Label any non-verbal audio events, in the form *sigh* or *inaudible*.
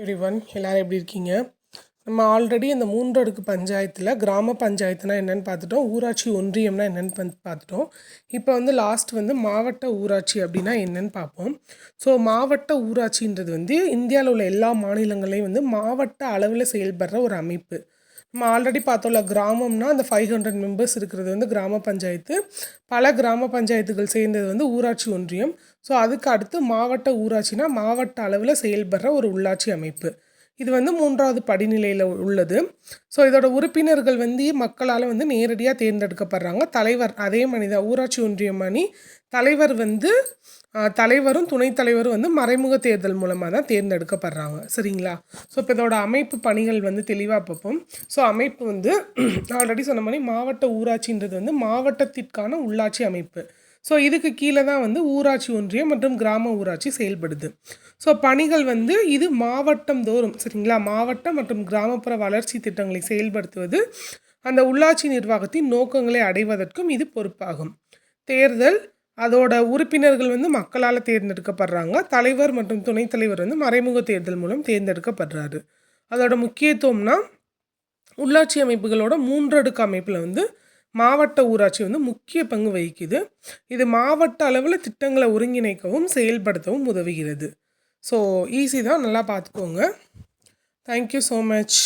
Every one எல்லோரும் எப்படி இருக்கீங்க? நம்ம ஆல்ரெடி இந்த மூன்று அடுக்கு பஞ்சாயத்தில் கிராம பஞ்சாயத்துனா என்னென்னு பார்த்துட்டோம் ஊராட்சி ஒன்றியம்னா என்னென்னு பார்த்துட்டோம். இப்போ வந்து லாஸ்ட் வந்து மாவட்ட ஊராட்சி அப்படின்னா என்னென்னு பார்ப்போம். ஸோ மாவட்ட ஊராட்சின்றது வந்து இந்தியாவில் உள்ள எல்லா மாநிலங்களையும் வந்து மாவட்ட அளவில் செயல்படுற ஒரு அமைப்பு. நம்ம ஆல்ரெடி பார்த்தோம்ல கிராமம்னா அந்த ஃபைவ் ஹண்ட்ரட் மெம்பர்ஸ் இருக்கிறது வந்து கிராம பஞ்சாயத்து. பல கிராம பஞ்சாயத்துகள் சேர்ந்தது வந்து ஊராட்சி ஒன்றியம். ஸோ அதுக்கு அடுத்து மாவட்ட ஊராட்சினா மாவட்ட அளவில் செயல்படுற ஒரு உள்ளாட்சி அமைப்பு. இது வந்து மூன்றாவது படிநிலையில் உள்ளது. ஸோ இதோட உறுப்பினர்கள் வந்து மக்களால் வந்து நேரடியாக தேர்ந்தெடுக்கப்படுறாங்க. தலைவர் அதே மனித ஊராட்சி ஒன்றியம் அணி தலைவர் வந்து தலைவரும் துணைத் தலைவரும் வந்து மறைமுக தேர்தல் மூலமாக தான் தேர்ந்தெடுக்கப்படுறாங்க. சரிங்களா? ஸோ இப்போ இதோட அமைப்பு பணிகள் வந்து தெளிவாக பார்ப்போம். ஸோ அமைப்பு வந்து *clears throat* ஆல்ரெடி சொன்ன மாதிரி மாவட்ட ஊராட்சின்றது வந்து மாவட்டத்திற்கான உள்ளாட்சி அமைப்பு. ஸோ இதுக்கு கீழே தான் வந்து ஊராட்சி ஒன்றியம் மற்றும் கிராம ஊராட்சி செயல்படுது. ஸோ பணிகள் வந்து இது மாவட்டம் தோறும் சரிங்களா? மாவட்டம் மற்றும் கிராமப்புற வளர்ச்சி திட்டங்களை செயல்படுத்துவது அந்த உள்ளாட்சி நிர்வாகத்தின் நோக்கங்களை அடைவதற்கும் இது பொறுப்பாகும். தேர்தல் அதோட உறுப்பினர்கள் வந்து மக்களால் தேர்ந்தெடுக்கப்படுறாங்க. தலைவர் மற்றும் துணைத் தலைவர் வந்து மறைமுக தேர்தல் மூலம் தேர்ந்தெடுக்கப்படுறாரு. அதோட முக்கியத்துவம்னா உள்ளாட்சி அமைப்புகளோட மூன்றடுக்கு அமைப்பில் வந்து மாவட்ட ஊராட்சி வந்து முக்கிய பங்கு வகிக்குது. இது மாவட்ட அளவில் திட்டங்களை ஒருங்கிணைக்கவும் செயல்படுத்தவும் உதவுகிறது. ஸோ ஈஸி தான். நல்லா பார்த்துக்கோங்க. Thank you so much